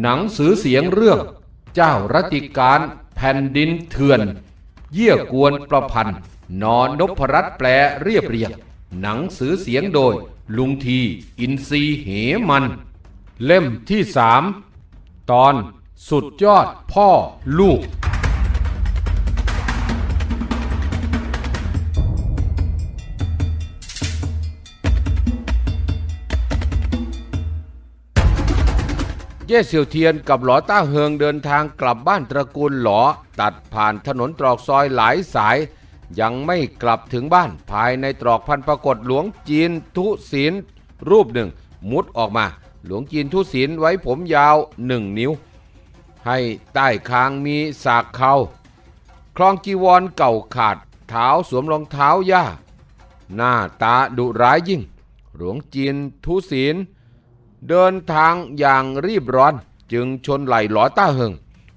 หนังสือเสียงเรื่อง เจ้ารติการแผ่นดินเถื่อน เยี่ยกวนประพันธ์ นอนนพรัตแปลเรียบเรียง หนังสือเสียงโดย ลุงทีอินซีเหมัน เล่มที่สามตอนสุดยอดพ่อลูก เย่เสี่ยวเทียนกับหลอต้าเฮิงเดินทางกลับบ้านตระกูลหลอ ตัดผ่านถนนตรอกซอยหลายสาย ยังไม่กลับถึงบ้านภายในตรอกพันปรากฏหลวงจีนทุศีลรูปหนึ่ง มุดออกมา หลวงจีนทุศีลไว้ผมยาวหนึ่งนิ้ว ให้ใต้คางมีสากเขาคลองจีวรเก่าขาดเท้าสวมรองเท้าย่า หน้าตาดุร้ายยิ่ง หลวงจีนทุศีล เดินทางอย่างรีบร้อนจึงชนไหลหลอต้าเหิง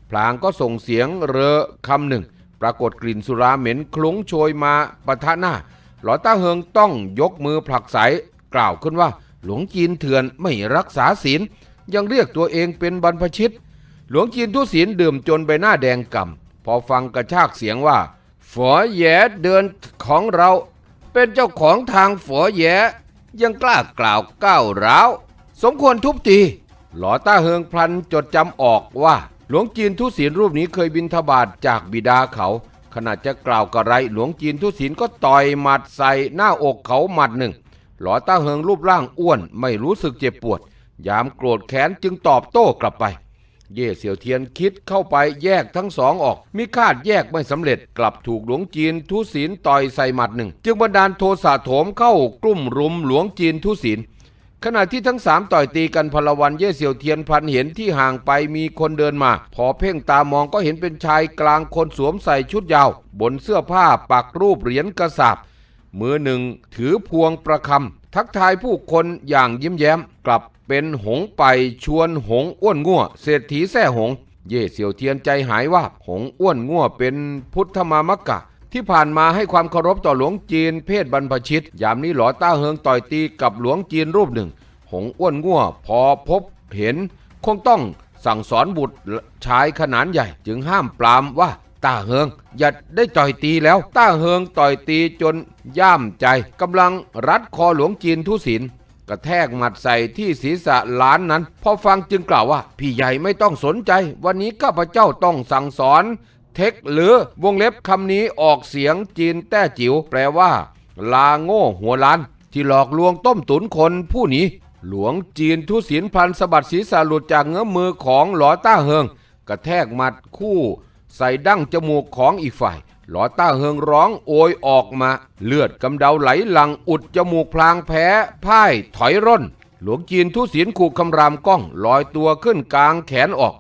พลางก็ส่งเสียงเรอคำหนึ่ง ปรากฏกลิ่นสุราเหม็นคลุ้งโชยมาปะทะหน้า หลอต้าเหิงต้องยกมือผลักไสกล่าวขึ้นว่า หลวงจีนเถื่อนไม่รักษาศีล ยังเรียกตัวเองเป็นบรรพชิต หลวงจีนทุศีลดื่มจนใบหน้าแดงกำ่ำพอฟังกระชากเสียงว่า ฝอแย่เดินของเรา เป็นเจ้าของทางฝอแย่ยังกล้ากล่าวก้าวร้าว สมควรทุบตีหลอต้าเฮืองพลันจดจำออกว่าหลวงจีนทุศีลรูปนี้เคยบินทบาทจากบิดาเขา ขณะจะกล่าวกระไรหลวงจีนทุศีลก็ต่อยหมัดใส่หน้าอกเขาหมัดหนึ่ง หลอต้าเฮืองรูปร่างอ้วนไม่รู้สึกเจ็บปวด ยามโกรธแค้นจึงตอบโต้กลับไป เย่เสี่ยวเทียนคิดเข้าไปแยกทั้งสองออก มิคาดแยกไม่สำเร็จกลับถูกหลวงจีนทุศีลต่อยใส่หมัดหนึ่ง จึงบันดาลโทสะโถมเข้ากลุ่มรุมหลวงจีนทุศีล ขณะที่ทั้งสามต่อยตีกันพลวันเย่เสี่ยวเทียนพันเห็นที่ห่างไปมีคนเดินมา พอเพ่งตามองก็เห็นเป็นชายกลางคนสวมใส่ชุดยาว บนเสื้อผ้าปักรูปเหรียญกระสาบมือหนึ่งถือพวงประคำทักทายผู้คนอย่างยิ้มแย้ม กลับเป็นหงไปชวนหงอ้วนง่วเศรษฐีแท่หง เย่เสี่ยวเทียนใจหายว่า หงอ้วนง่วเป็นพุทธมามกกะ ที่ผ่านมาให้ความเคารพต่อหลวงจีนเพศบรรพชิต ยามนี้หลอต้าเฮิงต่อยตีกับหลวงจีนรูปหนึ่ง หงอ้วนง่วพอพบเห็น คงต้องสั่งสอนบุตรชายขนาดใหญ่ จึงห้ามปรามว่าต้าเฮิงอย่าได้ต่อยตีแล้ว ต้าเฮิงต่อยตีจนย่ามใจกำลังรัดคอหลวงจีนทุศิลกระแทกหมัดใส่ที่ศีรษะล้านนั้น พอฟังจึงกล่าวว่า พี่ใหญ่ไม่ต้องสนใจ วันนี้ข้าพเจ้าต้องสั่งสอน เทคหรือวงเล็บคำนี้ออกเสียงจีนแต้จิ๋วแปลว่า ลาโง่หัวล้าน ที่หลอกลวงต้มตุนคนผู้นี้ หลวงจีนทุศิลพันสะบัดศีรษะหลุดจากเงื้อมือของหลอต้าเฮิง กระแทกหมัดคู่ ใส่ดั้งจมูกของอีกฝ่าย หลอต้าเฮิงร้องโอยออกมา เลือดกำเดาไหลหลังอุดจมูกพลางแพ้พ่ายถอยร่น หลวงจีนทุศิลขู่คำรามก้องลอยตัวขึ้นกลางแขนออก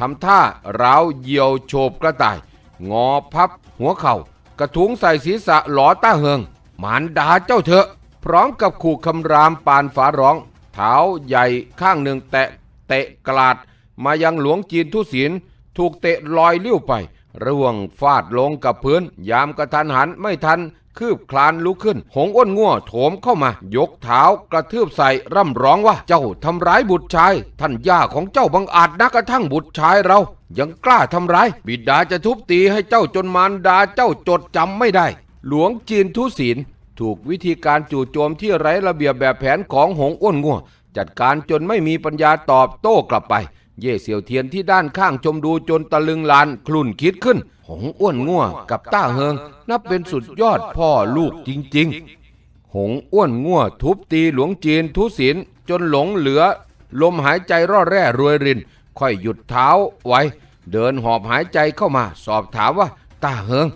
ทำท่าราวเหยี่ยวโฉบกระต่าย งอพับหัวเข่า กระทุงใส่ศีรษะหลอต้าเฮิงหมานดาเจ้าเถอะ พร้อมกับขู่คำรามปานฝาร้อง เท้าใหญ่ข้างหนึ่งแตะเตะกลาด มายังหลวงจีนทุศิลถูกเตะลอยเลิ้ยวไป ร่วงฟาดลงกับพื้น ยามกระทันหันไม่ทัน คืบคลานลุกขึ้น หงอ้วนง่วโถมเข้ามา ยกเท้ากระทืบใส่ร่ำร้องว่าเจ้าทำร้ายบุตรชาย ท่านย่าของเจ้าบังอาจนักกระทั่งบุตรชายเรา ยังกล้าทำร้าย บิดาจะทุบตีให้เจ้าจนมารดาเจ้าจดจำไม่ได้ หลวงจีนทุศีลถูกวิธีการจู่โจมที่ไร้ระเบียบแบบแผนของหงอ้วนง่วจัดการจนไม่มีปัญญาตอบโต้กลับไป เย่เสี่ยวเทียนที่ด้านข้างชมดูจนตะลึงลานคลุ่นคิดขึ้น หงอ้วนง่วกับต้าเฮิง นับเป็นสุดยอดพ่อลูกจริง ๆ หงอ้วนง่วทุบตีหลวงจีนทุศิลจนหลงเหลือ ลมหายใจร่อแร่รวยริน ค่อยหยุดเท้าไว้ เดินหอบหายใจเข้ามา สอบถามว่าต้าเฮิง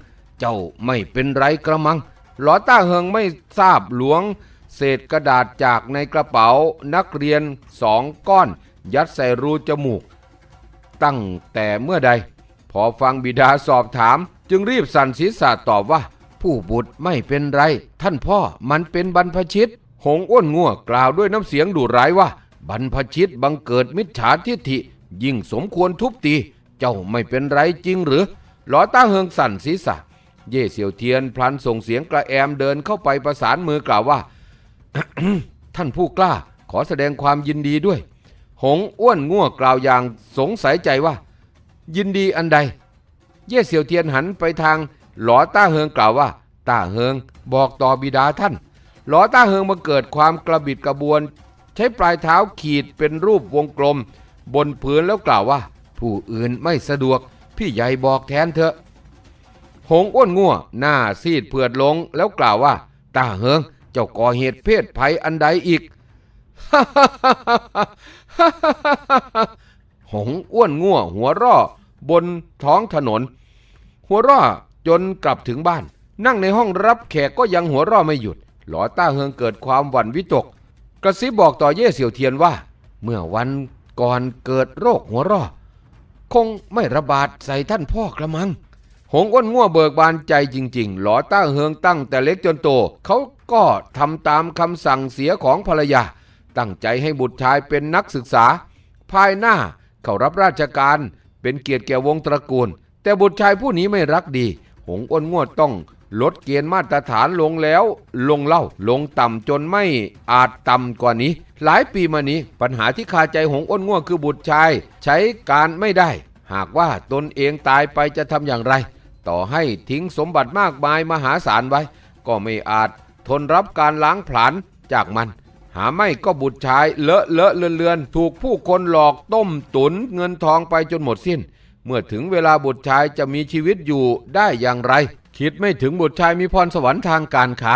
เจ้าไม่เป็นไรกระมังหลอต้าเฮิงไม่ทราบหลวง เศษกระดาษจากในกระเป๋านักเรียนสองก้อน ยัดใส่รูจมูก ตั้งแต่เมื่อใด พอฟังบิดาสอบถาม จึงรีบสั่นศีรษะตอบว่า ผู้บุตรไม่เป็นไร ท่านพ่อมันเป็นบรรพชิต หงอ้วนงัวกล่าวด้วยน้ำเสียงดุร้ายว่า บรรพชิตบังเกิดมิจฉาทิฐิ ยิ่งสมควรทุบตี เจ้าไม่เป็นไรจริงหรือหลอต้าเฮิงสั่นศีรษะ เย่เสี่ยวเทียนพลันส่งเสียงกระแอมเดินเข้าไปประสานมือกล่าวว่า ท่านผู้กล้าขอแสดงความยินดีด้วย หงอ้วนง่วกล่าวอย่างสงสัยใจว่า ยินดีอันใด เย่เสี่ยวเทียนหันไปทางหลอต้าเฮิงกล่าวว่าต้าเฮิงบอกต่อบิดาท่านหลอต้าเฮิงมาเกิดความกระบิดกระบวน ใช้ปลายเท้าขีดเป็นรูปวงกลม บนพื้นแล้วกล่าวว่า ผู้อื่นไม่สะดวก พี่ใหญ่บอกแทนเถอะ หงอ้วนงัวหน้าซีดเผือดลงแล้วกล่าวว่าตาเฮิงเจ้าก่อเหตุเพศภัยอันใดอีก หงอ้วนงัวหัวร่อบนท้องถนน หัวร่อจนกลับถึงบ้าน นั่งในห้องรับแขกก็ยังหัวร่อไม่หยุด หลอต้าเฮิงเกิดความหวั่นวิตก กระซิบบอกต่อเย่เสี่ยวเทียนว่า เมื่อวันก่อนเกิดโรคหัวร่อคงไม่ระบาดใส่ท่านพ่อกระมัง หงอ้วนง่วเบิกบานใจจริง ๆ หลอต้าเฮืองตั้งแต่เล็กจนโต เขาก็ทำตามคำสั่งเสียของภรรยา ตั้งใจให้บุตรชายเป็นนักศึกษา ภายหน้าเขารับราชการ เป็นเกียรติแก่วงตระกูล แต่บุตรชายผู้นี้ไม่รักดี หงอ้นง่วต้องลดเกณฑ์มาตรฐานลงแล้ว ลงเล่า ลงต่ำจนไม่อาจต่ำกว่านี้ หลายปีมานี้ ปัญหาที่คาใจหงอ้นง่วคือบุตรชาย ใช้การไม่ได้ หากว่าตนเองตายไปจะทำอย่างไร ต่อให้ทิ้งสมบัติมากมายมหาศาลไว้ ก็ไม่อาจทนรับการล้างผลาญจากมัน หาไม่ก็บุตรชายเลอะเลอะเลือนเลือนถูกผู้คนหลอกต้มตุนเงินทองไปจนหมดสิ้น เมื่อถึงเวลาบุตรชายจะมีชีวิตอยู่ได้อย่างไร คิดไม่ถึงบุตรชายมีพรสวรรค์ทางการค้า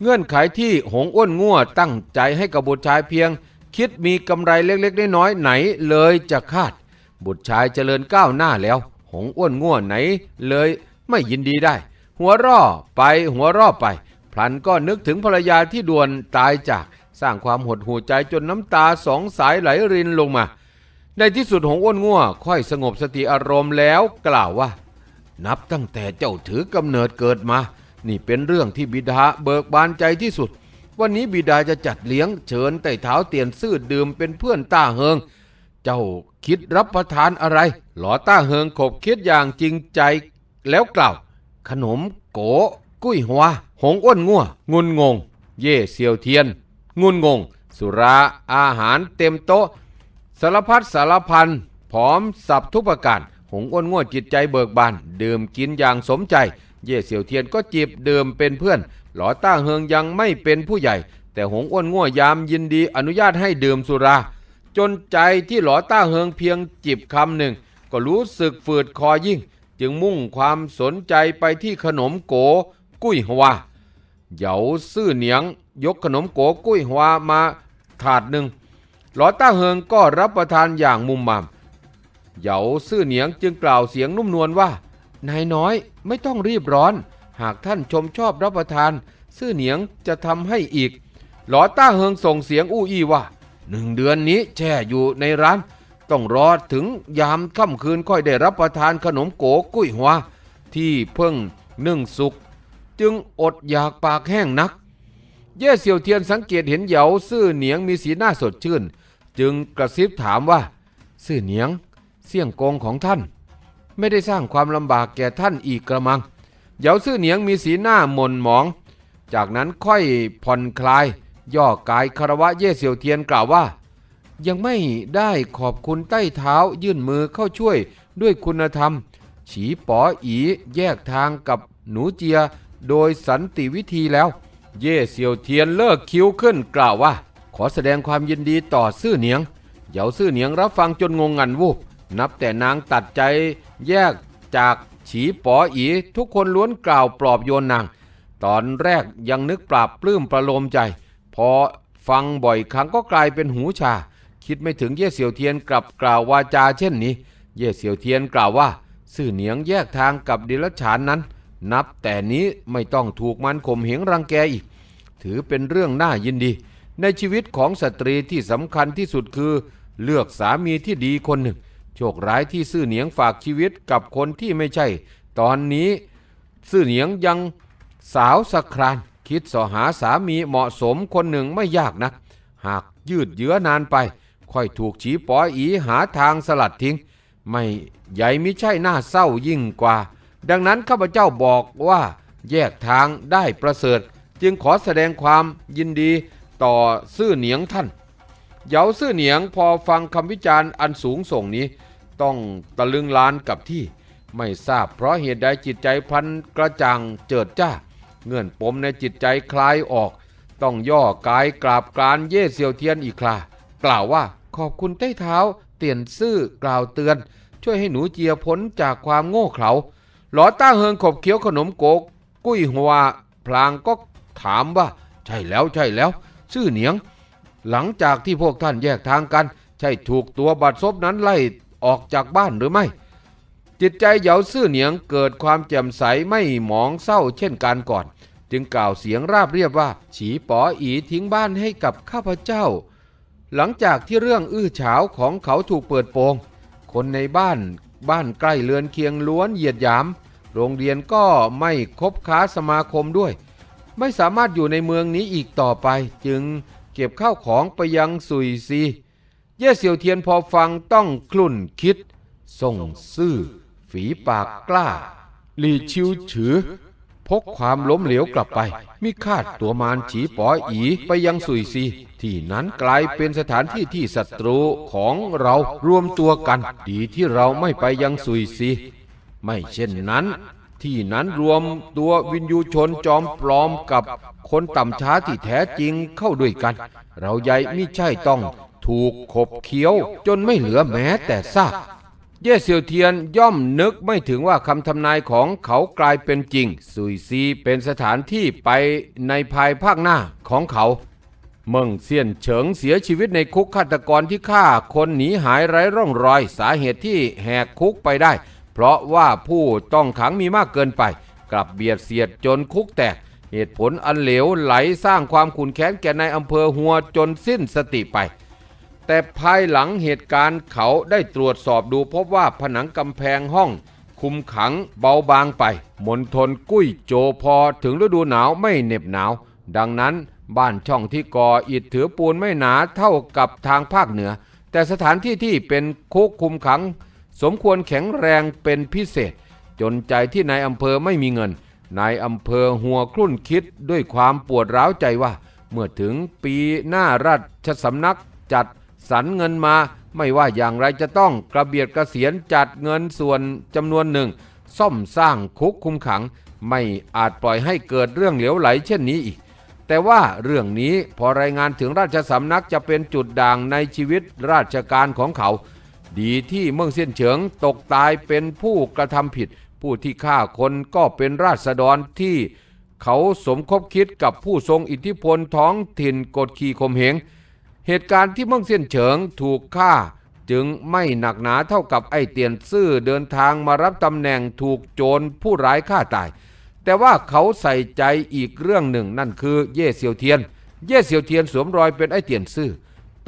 เงื่อนไขที่หงอ้วนง่วตั้งใจให้กับบุตรชายเพียง คิดมีกำไรเล็กๆน้อยๆไหนเลยจะคาด บุตรชายเจริญก้าวหน้าแล้ว หงอ้วนง่วไหนเลยไม่ยินดีได้ หัวร่อไปหัวร่อไป พลันก็นึกถึงภรรยาที่ด่วนตายจาก สร้างความหดหู่ใจจนน้ำตาสองสายไหลรินลงมา ในที่สุดหงอ้วนง่วค่อยสงบสติอารมณ์แล้วกล่าวว่า นับตั้งแต่เจ้าถือกำเนิดเกิดมา นี่เป็นเรื่องที่บิดาเบิกบานใจที่สุด วันนี้บิดาจะจัดเลี้ยงเชิญไต่เท้าเตียนซื่อดื่มเป็นเพื่อนต้าเฮิง เจ้าคิดรับประทานอะไร หลอต้าเฮิงขบคิดอย่างจริงใจแล้วกล่าว ขนมโก กุ้ยหัว หงอ้วนงัวงุนงง เย่เซียวเทียน งุนงง สุราอาหารเต็มโต๊ะ สารพัดสารพันผอมสับทุกประการหงอ้วนง่วจิตใจเบิกบาน ดื่มกินอย่างสมใจ เย่เสี่ยวเทียนก็จีบดื่มเป็นเพื่อน หลอต้าเฮิงยังไม่เป็นผู้ใหญ่ แต่หงอ้วนง่วยามยินดีอนุญาตให้ดื่มสุรา จนใจที่หลอต้าเฮิงเพียงจิบคำหนึ่ง ก็รู้สึกฝืดคอยิ่ง จึงมุ่งความสนใจไปที่ขนมโก กุ้ยฮวาเหยาซื่อเหนียง ยกขนมโกกุ้ยฮวามาถาดหนึ่งหลอต้าเฮิงก็รับประทานอย่างมุมมามเหยาซื่อเหนียงจึงกล่าวเสียงนุ่มนวลว่า นายน้อยไม่ต้องรีบร้อน หากท่านชมชอบรับประทาน ซื่อเหนียงจะทำให้อีก หลอต้าเฮิงส่งเสียงอู้อี้ว่าหนึ่งเดือนนี้แช่อยู่ในร้าน ต้องรอถึงยามค่ำคืนค่อยได้รับประทานขนมโกกุ้ยหัวที่เพิ่งนึ่งสุก จึงอดอยากปากแห้งนัก เย่เสี่ยวเทียนสังเกตเห็นเหยาซื่อเหนียงมีสีหน้าสดชื่น จึงกระซิบถามว่า ซื่อเหนียง เสี่ยงกงของท่าน ไม่ได้สร้างความลำบากแก่ท่านอีกกระมังเหยาซื่อเหนียงมีสีหน้าหม่นหมอง จากนั้นค่อยผ่อนคลาย ย่อกายคารวะเย่เสี่ยวเทียนกล่าวว่า ยังไม่ได้ขอบคุณใต้เท้ายื่นมือเข้าช่วยด้วยคุณธรรม ฉีป๋ออีแยกทางกับหนูเจียโดยสันติวิธีแล้ว เย่เสี่ยวเทียนเลิกคิ้วขึ้นกล่าวว่า ขอแสดงความยินดีต่อซื่อเหนียงเหยาซื่อเหนียงรับฟังจนงงงันวูบนับแต่นางตัดใจแยกจากฉีป๋ออีทุกคนล้วนกล่าวปลอบโยนนาง ตอนแรกยังนึกปราบปลื้มประโลมใจ พอฟังบ่อยครั้งก็กลายเป็นหูชา คิดไม่ถึงเย่เสี่ยวเทียนกลับกล่าววาจาเช่นนี้ เย่เสี่ยวเทียนกล่าวว่า ซื่อเหนียงแยกทางกับดิลฉานนั้น นับแต่นี้ไม่ต้องถูกมันข่มเหงรังแกอีก ถือเป็นเรื่องน่ายินดี ในชีวิตของสตรีที่สำคัญที่สุดคือ เลือกสามีที่ดีคนหนึ่ง โชคร้ายที่ซื่อเหนียงฝากชีวิตกับคนที่ไม่ใช่ ตอนนี้ซื่อเหนียงยังสาวสะคราน คิดสอหาสามีเหมาะสมคนหนึ่งไม่ยากนักหากยืดเยื้อนานไป ค่อยถูกฉีปออีหาทางสลัดทิ้ง ไม่ใหญ่มิใช่หน้าเศร้ายิ่งกว่า ดังนั้นข้าพเจ้าบอกว่าแยกทางได้ประเสริฐ จึงขอแสดงความยินดีต่อซื่อเหนียงท่าน เหยาซื่อเหนียงพอฟังคำวิจารณ์อันสูงส่งนี้ ต้องตะลึงลานกับที่ ไม่ทราบเพราะเหตุใดจิตใจพันกระจ่างเจิดจ้า เงื่อนปมในจิตใจคลายออก ต้องย่อกายกราบกรานเย่เซียวเทียนอีกครากล่าวว่าขอบคุณใต้เท้าเตียนซื่อกล่าวเตือน ช่วยให้หนูเจียพ้นจากความโง่เขลา หลอต้าเฮิงขบเคี้ยวขนมโกกกุ้ยหัวพลางก็ถามว่า ใช่แล้วใช่แล้วซื่อเหนียง หลังจากที่พวกท่านแยกทางกัน ใช่ถูกตัวบัดซบนั้นไล่ออกจากบ้านหรือไม่ จิตใจเหยาซื่อเหนียงเกิดความแจ่มใสไม่หมองเศร้าเช่นการก่อน จึงกล่าวเสียงราบเรียบว่า ฉีป๋ออีทิ้งบ้านให้กับข้าพเจ้า หลังจากที่เรื่องอื้อฉาวของเขาถูกเปิดโปงคนในบ้าน บ้านใกล้เรือนเคียงล้วนเหยียดหยาม โรงเรียนก็ไม่คบค้าสมาคมด้วย ไม่สามารถอยู่ในเมืองนี้อีกต่อไป จึงเก็บข้าวของไปยังสุยซี เย่เสี่ยวเทียนพอฟังต้องคลุ่นคิด ส่งซื่อ ฝีปากกล้า หลีชิวฉือ พกความล้มเหลวกลับไป มิคาดตัวมารฉีป๋ออีไปยังสุยซี ที่นั้นกลายเป็นสถานที่ที่ศัตรูของเรารวมตัวกัน ดีที่เราไม่ไปยังสุยซีไม่เช่นนั้น ที่นั้นรวมตัววินยูชนจอมปลอมกับคนต่ำช้าที่แท้จริงเข้าด้วยกัน เราใหญ่มิใช่ต้องถูกขบเคี้ยวจนไม่เหลือแม้แต่ซากเย่เซียวเทียนย่อมนึกไม่ถึงว่าคำทำนายของเขากลายเป็นจริงซุยซีเป็นสถานที่ไปในภายภาคหน้าของเขา เมิงเซียนเฉิงเสียชีวิตในคุกฆาตกรที่ฆ่าคนหนีหายไร้ร่องรอย สาเหตุที่แหกคุกไปได้ เพราะว่าผู้ต้องขังมีมากเกินไป กลับเบียดเสียดจนคุกแตก เหตุผลอันเหลวไหลสร้างความขุนแค้นแก่ในายอำเภอหัวจนสิ้นสติไป แต่ภายหลังเหตุการณ์เขาได้ตรวจสอบดูพบว่าผนังกำแพงห้องคุมขังเบาบางไปมนทนกุ้ยโจพอถึงฤดูหนาวไม่เหน็บหนาว ดังนั้น บ้านช่องที่ก่ออิฐถือปูนไม่หนาเท่ากับทางภาคเหนือ แต่สถานที่ที่เป็นคุกคุมขัง สมควรแข็งแรงเป็นพิเศษ จนใจที่นายอำเภอไม่มีเงินนายอำเภอหัวครุ่นคิดด้วยความปวดร้าวใจว่า เมื่อถึงปีหน้าราชสำนักจัดสรรเงินมา ไม่ว่าอย่างไรจะต้องกระเบียดกระเสียนจัดเงินส่วนจำนวนหนึ่ง ซ่อมสร้างคุกคุมขัง ไม่อาจปล่อยให้เกิดเรื่องเหลวไหลเช่นนี้อีก แต่ว่าเรื่องนี้พอรายงานถึงราชสำนักจะเป็นจุดด่างในชีวิตราชการของเขา ดีที่เมืองเซียนเฉิงตกตายเป็นผู้กระทำผิด ผู้ที่ฆ่าคนก็เป็นราษฎรที่เขาสมคบคิดกับผู้ทรงอิทธิพลท้องถิ่นกดขี่ข่มเหง เหตุการณ์ที่เมืองเซียนเฉิงถูกฆ่าจึงไม่หนักหนาเท่ากับไอเตียนซื่อเดินทางมารับตำแหน่งถูกโจรผู้ร้ายฆ่าตาย แต่ว่าเขาใส่ใจอีกเรื่องหนึ่งนั่นคือเย่เซียวเทียน เย่เซียวเทียนสวมรอยเป็นไอเตียนซื่อ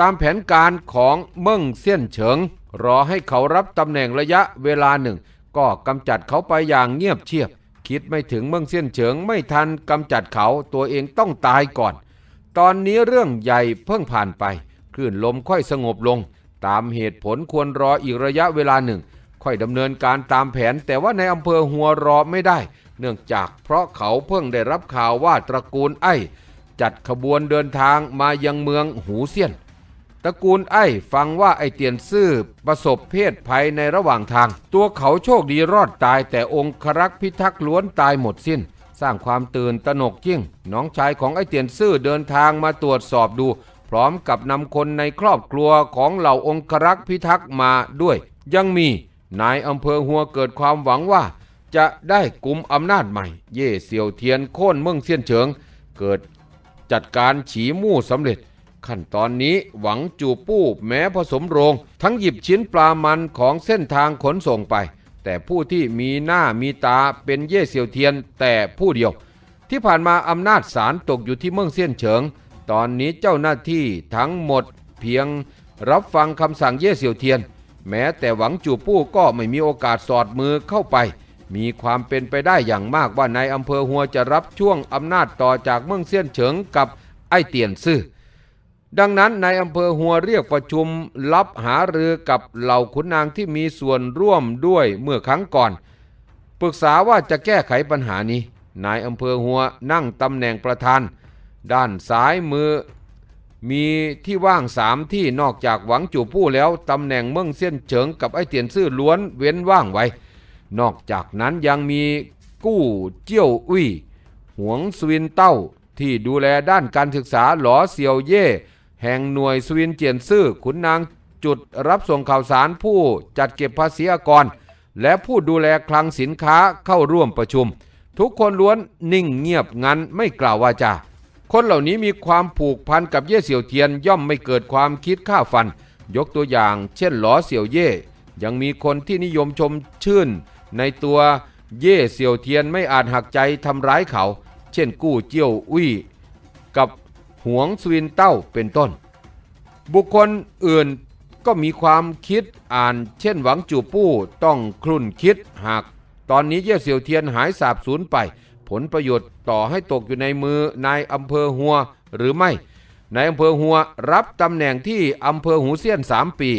ตามแผนการของเมิ่งเซียนเฉิง รอให้เขารับตำแหน่งระยะเวลาหนึ่ง ก็กำจัดเขาไปอย่างเงียบเชียบ คิดไม่ถึงเมิ่งเซียนเฉิงไม่ทันกำจัดเขาตัวเองต้องตายก่อน ตอนนี้เรื่องใหญ่เพิ่งผ่านไปคลื่นลมค่อยสงบลง ตามเหตุผลควรรออีกระยะเวลาหนึ่ง ค่อยดำเนินการตามแผน แต่ว่าในอำเภอหัวรอไม่ได้ เนื่องจากเพราะเขาเพิ่งได้รับข่าวว่าตระกูลไอ้ จัดขบวนเดินทางมายังเมืองหูเซียน ตระกูลไอ้ฟังว่าไอเตียนซื่อประสบเพศภัยในระหว่างทาง ตัวเขาโชคดีรอดตายแต่องครักษ์พิทักษ์ล้วนตายหมดสิ้น สร้างความตื่นตระหนกยิ่ง น้องชายของไอเตียนซื่อเดินทางมาตรวจสอบดู พร้อมกับนำคนในครอบครัวของเหล่าองครักษ์พิทักษ์มาด้วย ยังมีนายอำเภอหัวเกิดความหวังว่า จะได้กลุ่มอำนาจใหม่ เย่เซียวเทียนโค่นเมืองเซียนเฉิง เกิดจัดการฉีมู่สำเร็จ ขั้นตอนนี้หวังจูปู้แม้ผสมโรง ทั้งหยิบชิ้นปลามันของเส้นทางขนส่งไป แต่ผู้ที่มีหน้ามีตาเป็นเย่เซียวเทียนแต่ผู้เดียว ที่ผ่านมาอำนาจศาลตกอยู่ที่เมืองเซียนเฉิง ตอนนี้เจ้าหน้าที่ทั้งหมดเพียงรับฟังคำสั่งเย่เซียวเทียน แม้แต่หวังจูปู้ก็ไม่มีโอกาสสอดมือเข้าไป มีความเป็นไปได้อย่างมากว่านายอำเภอหัวจะรับช่วงอำนาจต่อจากเมืองเซียนเฉิงกับไอ้เตียนซื่อดังนั้นนายอำเภอหัวเรียกประชุมรับหารือกับเหล่าขุนนางที่มีส่วนร่วมด้วยเมื่อครั้งก่อน ปรึกษาว่าจะแก้ไขปัญหานี้ นายอำเภอหัวนั่งตำแหน่งประธาน ด้านซ้ายมือ มีที่ว่างสามที่นอกจากหวังจู่ปู้แล้วตำแหน่งเมืองเส้ยนเฉิงกับไอ้เตียนซื่อล้วนเว้นว่างไว้ นอกจากนั้นยังมีกู้เจี้ยวอุ้ยหวงสวินเต้าที่ดูแลด้านการศึกษาหลอเซียวเย่แห่งหน่วยสวินเจียนซื่อขุนนางจุดรับส่งข่าวสารผู้จัดเก็บภาษีอากร และผู้ดูแลคลังสินค้าเข้าร่วมประชุม ทุกคนล้วนนิ่งเงียบงันไม่กล่าววาจาคนเหล่านี้มีความผูกพันกับเย่เสี่ยวเทียนย่อมไม่เกิดความคิดฆ่าฟัน ยกตัวอย่าง เช่นหลอเสี่ยวเย่ยังมีคนที่นิยมชมชื่น ในตัวเย่เสี่ยวเทียนไม่อาจหักใจทำร้ายเขา เช่นกู้เจี้ยวอุ้ยกับหวงสวินเต้าเป็นต้น บุคคลอื่นก็มีความคิดอ่านเช่นหวังจูปู้ต้องครุ่นคิดหาก ตอนนี้เย่เสี่ยวเทียนหายสาบสูญไป ผลประโยชน์ต่อให้ตกอยู่ในมือนายอำเภอหัวหรือไม่นายอำเภอหัวรับตำแหน่งที่อำเภอหูเซียนสามปี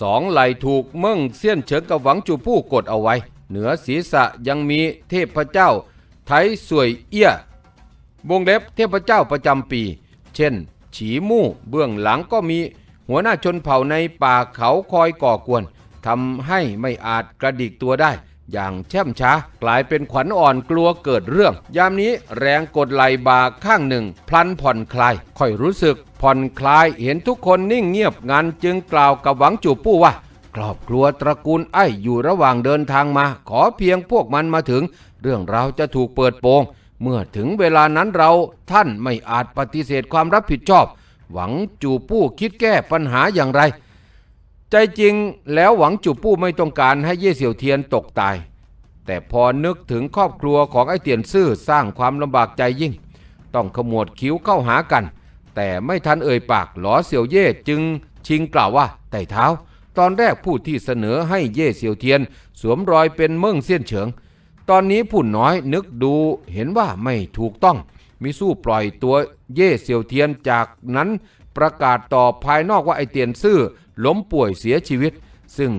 สองไหลถูกเมิ่งเซียนเฉิงกับหวังจูปู้กดเอาไว้ เหนือศีรษะยังมีเทพเจ้า ไทยสวยเอี้ยวงเล็บเทพเจ้าประจำปี เช่น ฉีมู่เบื้องหลังก็มีหัวหน้าชนเผ่าในป่าเขาคอยก่อกวนทำให้ไม่อาจกระดิกตัวได้ อย่างแช่มช้ากลายเป็นขวัญอ่อนกลัวเกิดเรื่อง ยามนี้แรงกดไหลบาข้างหนึ่ง พลันผ่อนคลาย ค่อยรู้สึกผ่อนคลายเห็นทุกคนนิ่งเงียบงันจึงกล่าวกับหวังจูปู้ว่า รอบครัวตระกูลไอ้อยู่ระหว่างเดินทางมา ขอเพียงพวกมันมาถึง เรื่องราวจะถูกเปิดโปง เมื่อถึงเวลานั้นเราท่านไม่อาจปฏิเสธความรับผิดชอบ หวังจูปู้คิดแก้ปัญหาอย่างไร ใจจริงแล้วหวังจูปู้ไม่ต้องการให้เย่เสี่ยวเทียนตกตาย แต่พอนึกถึงครอบครัวของไอ้เตียนซื่อสร้างความลำบากใจยิ่ง ต้องขมวดคิ้วเข้าหากัน แต่ไม่ทันเอ่ยปากหลอเสี่ยวเย่จึงชิงกล่าวว่าไต่เท้า ตอนแรกผู้ที่เสนอให้เย่เสี่ยวเทียน สวมรอยเป็นเมิ่งเสี้ยนเฉิง ตอนนี้ผู้น้อยนึกดูเห็นว่าไม่ถูกต้องมีสู้ปล่อยตัวเย่เสี่ยวเทียนจากนั้นประกาศต่อภายนอกว่าไอเตียนซื่อล้มป่วยเสียชีวิต ซึ่ง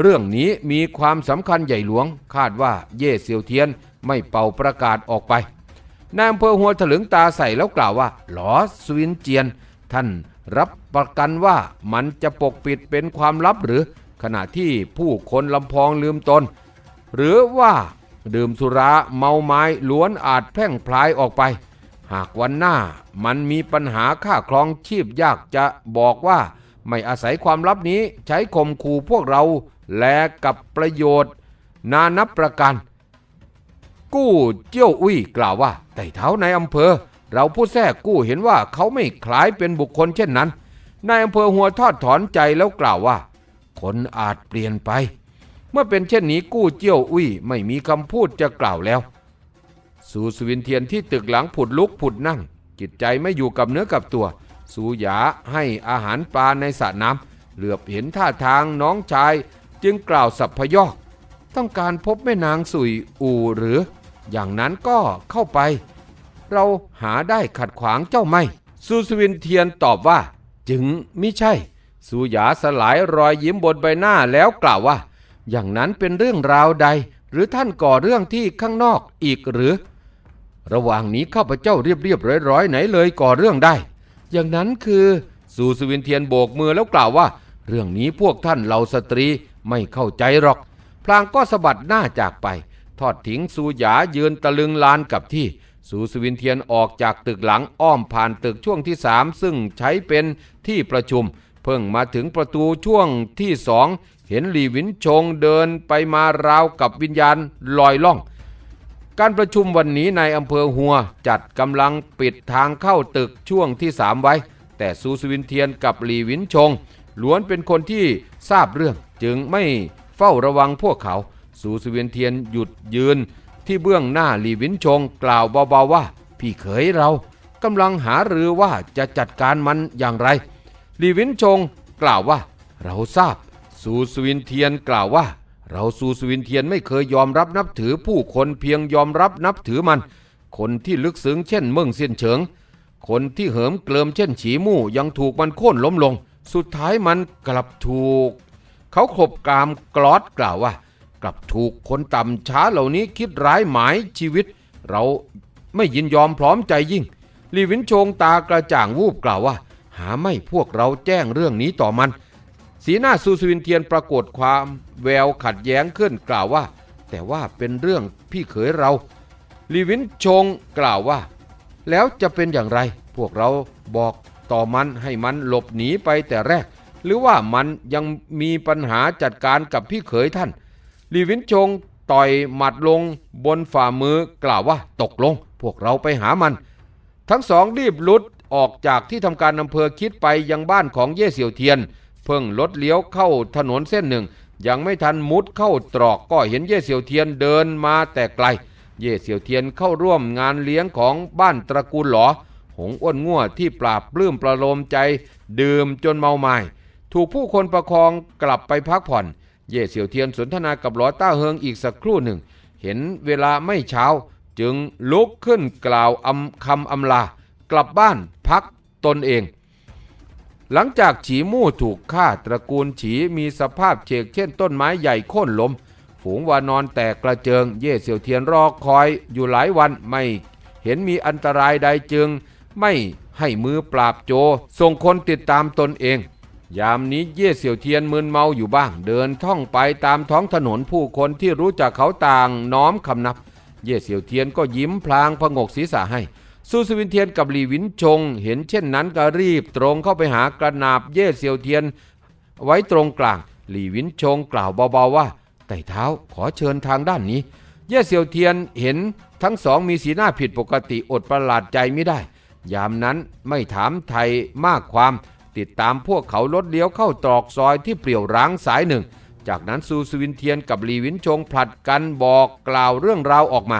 เรื่องนี้มีความสำคัญใหญ่หลวง คาดว่าเย่เซียวเทียนไม่เป่าประกาศออกไปนายอำเภอหัวถลึงตาใส่แล้วกล่าวว่า หลอสวินเจียน ท่าน รับประกันว่ามันจะปกปิดเป็นความลับหรือขณะที่ผู้คนลำพองลืมตน หรือว่าดื่มสุราเมาไม้ล้วนอาจแพร่งพลายออกไป หากวันหน้ามันมีปัญหาค่าครองชีพยากจะบอกว่าไม่อาศัยความลับนี้ใช้ข่มขู่พวกเราแลกกับประโยชน์ นานับประกันกู้เจี้ยวอุ้ยกล่าวว่าไต่เท้าในอำเภอ เราผู้แทรกกู้เห็นว่าเขาไม่คล้ายเป็นบุคคลเช่นนั้นนายอำเภอหัวทอดถอนใจแล้วกล่าวว่า คนอาจเปลี่ยนไป เมื่อเป็นเช่นนี้กู้เจี้ยวอุ้ยไม่มีคำพูดจะกล่าวแล้ว สูสวินเทียนที่ตึกหลังผุดลุกผุดนั่ง จิตใจไม่อยู่กับเนื้อกับตัว สูหยาให้อาหารปลาในสระน้ำเหลือบเห็นท่าทางน้องชาย จึงกล่าวสับพยอก ต้องการพบแม่นางสุยอูหรือ อย่างนั้นก็เข้าไป เราหาได้ขัดขวางเจ้าไม่สูสวินเทียนตอบว่า จึงไมิใช่สูหยาสลายรอยยิ้มบนใบหน้าแล้วกล่าวว่า อย่างนั้นเป็นเรื่องราวใด หรือท่านก่อเรื่องที่ข้างนอกอีกหรือ ระหว่างนี้ข้าพเจ้าเรียบเรียบร้อยร้อยไหนเลยก่อเรื่องได้ อย่างนั้นคือสูสวินเทียนโบกมือแล้วกล่าวว่า เรื่องนี้พวกท่านเหล่าสตรีไม่เข้าใจหรอก พลางก็สะบัดหน้าจากไป ทอดทิ้งสูหยายืนตะลึงลานกับที่ สูสวินเทียนออกจากตึกหลังอ้อมผ่านตึกช่วงที่สามซึ่งใช้เป็นที่ประชุม เพิ่งมาถึงประตูช่วงที่สองเห็นหลีวินชงเดินไปมาราวกับวิญญาณลอยล่อง การประชุมวันนี้ในอำเภอหัวจัดกำลังปิดทางเข้าตึกช่วงที่สามไว้ แต่ซูสวินเทียนกับหลีวินชง ล้วนเป็นคนที่ทราบเรื่องจึงไม่เฝ้าระวังพวกเขาซูสวินเทียนหยุดยืน ที่เบื้องหน้าหลีวินชงกล่าวเบาๆว่า พี่เขยเรากำลังหารือว่าจะจัดการมันอย่างไรหลีวินชงกล่าวว่า เราทราบซูสวินเทียนกล่าวว่า เราซูสวินเทียนไม่เคยยอมรับนับถือผู้คนเพียงยอมรับนับถือมัน คนที่ลึกซึ้งเช่นเมืองเซียนเฉิง คนที่เหิมเกลิมเช่นฉีมู่ยังถูกมันโค่นล้มลง สุดท้ายมันกลับถูก เขาขบกรามกรอดกล่าวว่า กลับถูกคนต่ำช้าเหล่านี้คิดร้ายหมายชีวิต เราไม่ยินยอมพร้อมใจยิ่ง ลีวินชงตากระจ่างวูบกล่าวว่า หาไม่พวกเราแจ้งเรื่องนี้ต่อมัน สีหน้าซูสวินเทียนปรากฏความแววขัดแย้งขึ้นกล่าวว่า แต่ว่าเป็นเรื่องพี่เขยเราลีวินชงกล่าวว่า แล้วจะเป็นอย่างไร พวกเราบอกต่อมันให้มันหลบหนีไปแต่แรก หรือว่ามันยังมีปัญหาจัดการกับพี่เขยท่าน ลีวินชงต่อยหมัดลงบนฝ่ามือกล่าวว่าตกลง พวกเราไปหามัน ทั้งสองรีบลุดออกจากที่ทำการอำเภอคิดไปยังบ้านของเย่เสี่ยวเทียน เพิ่งรถเลี้ยวเข้าถนนเส้นหนึ่ง ยังไม่ทันมุดเข้าตรอกก็เห็นเย่เสี่ยวเทียนเดินมาแต่ไกล เย่เสี่ยวเทียนเข้าร่วมงานเลี้ยงของบ้านตระกูลหลอ หงอ้วนง่วที่ปราบปลื้มประโลมใจ ดื่มจนเมาไมา้ถูกผู้คนประคองกลับไปพักผ่อน เย่เสี่ยวเทียนสนทนากับหลอต้าเฮิงอีกสักครู่หนึ่ง เห็นเวลาไม่เช้า จึงลุกขึ้นกล่าวอำคำอำลา กลับบ้านพักตนเอง หลังจากฉีมู่ถูกฆ่าตระกูลฉีมีสภาพเฉกเช่นต้นไม้ใหญ่โค่นล้ม ฝูงวานอนแตกกระเจิง เย่เสี่ยวเทียนรอคอยอยู่หลายวันไม่เห็นมีอันตรายใดจึง ไม่ให้มือปราบโจส่งคนติดตามตนเอง ยามนี้เย่เสี่ยวเทียนมึนเมาอยู่บ้าง เดินท่องไปตามท้องถนนผู้คนที่รู้จักเขาต่างน้อมคำนับ เย่เสี่ยวเทียนก็ยิ้มพลางพงกศีรษะให้ซูสวินเทียนกับหลีวินชง เห็นเช่นนั้นก็รีบตรงเข้าไปหากระนาบเย่เสี่ยวเทียน ไว้ตรงกลาง หลีวินชงกล่าวเบาๆว่าไต่เท้าขอเชิญทางด้านนี้ เย่เสี่ยวเทียนเห็นทั้งสองมีสีหน้าผิดปกติอดประหลาดใจไม่ได้ ยามนั้นไม่ถามไทยมากความ ติดตามพวกเขาลดเลี้ยวเข้าตรอกซอยที่เปลี่ยวร้างสายหนึ่ง จากนั้นซูสวินเทียนกับหลีวินชงผลัดกันบอกกล่าวเรื่องราวออกมา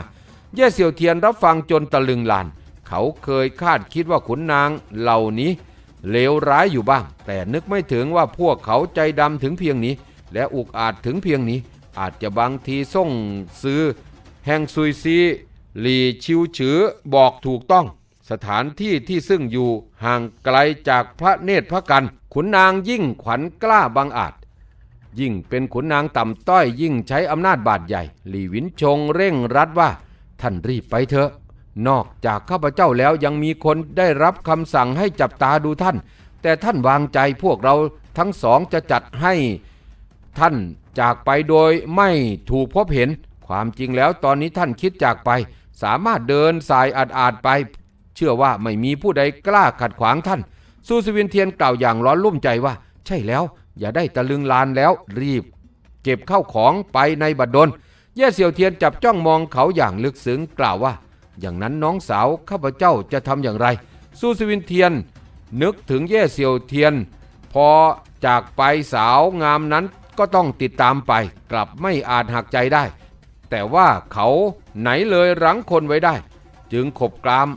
เย่เสี่ยวเทียนรับฟังจนตะลึงลาน เขาเคยคาดคิดว่าขุนนางเหล่านี้เลวร้ายอยู่บ้าง แต่นึกไม่ถึงว่าพวกเขาใจดำถึงเพียงนี้ และอุกอาจถึงเพียงนี้ อาจจะบางทีส่งซื้อ แห่งซุยซีหลีชิวฉือบอกถูกต้อง สถานที่ที่ซึ่งอยู่ห่างไกลจากพระเนตรพระกัน ขุนนางยิ่งขวัญกล้าบังอาจ ยิ่งเป็นขุนนางต่ำต้อยยิ่งใช้อำนาจบาดใหญ่ หลีวินชงเร่งรัดว่า ท่านรีบไปเถอะ นอกจากข้าพเจ้าแล้วยังมีคนได้รับคำสั่งให้จับตาดูท่าน แต่ท่านวางใจพวกเราทั้งสองจะจัดให้ท่านจากไปโดยไม่ถูกพบเห็น ความจริงแล้วตอนนี้ท่านคิดจากไป สามารถเดินสายอาดอาดไป เชื่อว่าไม่มีผู้ใดกล้าขัดขวางท่าน ซูสวินเทียนกล่าวอย่างร้อนรุ่มใจว่า ใช่แล้ว อย่าได้ตะลึงลานแล้วรีบ เก็บเข้าของไปในบัดดลเย่เสี่ยวเทียนจับจ้องมองเขาอย่างลึกซึ้งกล่าวว่า อย่างนั้นน้องสาวข้าพเจ้าจะทำอย่างไร ซูสวินเทียน นึกถึงเย่เสี่ยวเทียน พอจากไปสาวงามนั้นก็ต้องติดตามไป กลับไม่อาจหักใจได้ แต่ว่าเขาไหนเลยรั้งคนไว้ได้ จึงขบกราม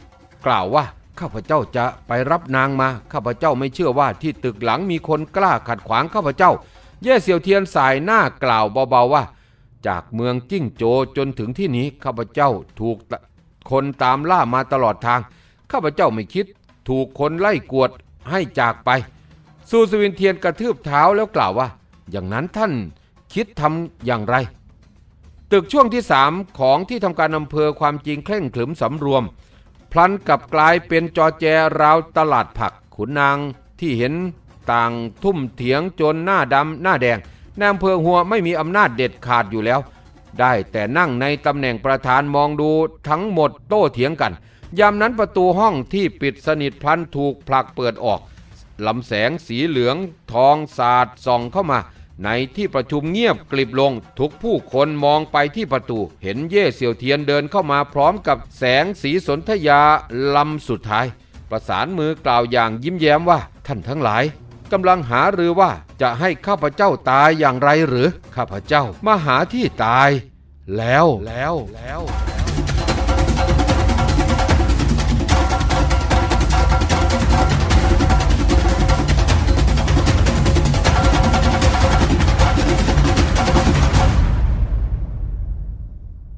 กล่าวว่าข้าพเจ้าจะไปรับนางมา ข้าพเจ้าไม่เชื่อว่าที่ตึกหลังมีคนกล้าขัดขวางข้าพเจ้า เย่เสี่ยวเทียนสายหน้ากล่าวเบาๆว่า จากเมืองจิ้งโจจนถึงที่นี้ข้าพเจ้าถูกคนตามล่ามาตลอดทาง ข้าพเจ้าไม่คิด ถูกคนไล่กวดให้จากไปซูสวินเทียนกระทืบเท้าแล้วกล่าวว่า อย่างนั้นท่านคิดทำอย่างไร ตึกช่วงที่สามของที่ทำการอำเภอความจริงเคร่งขรึมสำรวม พลันกลับกลายเป็นจอแจราวตลาดผักขุนนางที่เห็นต่างทุ่มเถียงจนหน้าดำหน้าแดงนายอำเภอหัวไม่มีอำนาจเด็ดขาดอยู่แล้ว ได้แต่นั่งในตำแหน่งประธานมองดูทั้งหมดโต้เถียงกัน ยามนั้นประตูห้องที่ปิดสนิทพลันถูกผลักเปิดออกลำแสงสีเหลืองทองสาดส่องเข้ามา ในที่ประชุมเงียบกลิบลง ทุกผู้คนมองไปที่ประตู เห็นเย่เสี่ยวเทียนเดินเข้ามาพร้อมกับแสงสีสนธยาลำสุดท้าย ประสานมือกล่าวอย่างยิ้มแย้มว่า ท่านทั้งหลายกำลังหารือว่าจะให้ข้าพเจ้าตายอย่างไรหรือข้าพเจ้ามาหาที่ตาย แล้วแล้วแล้ว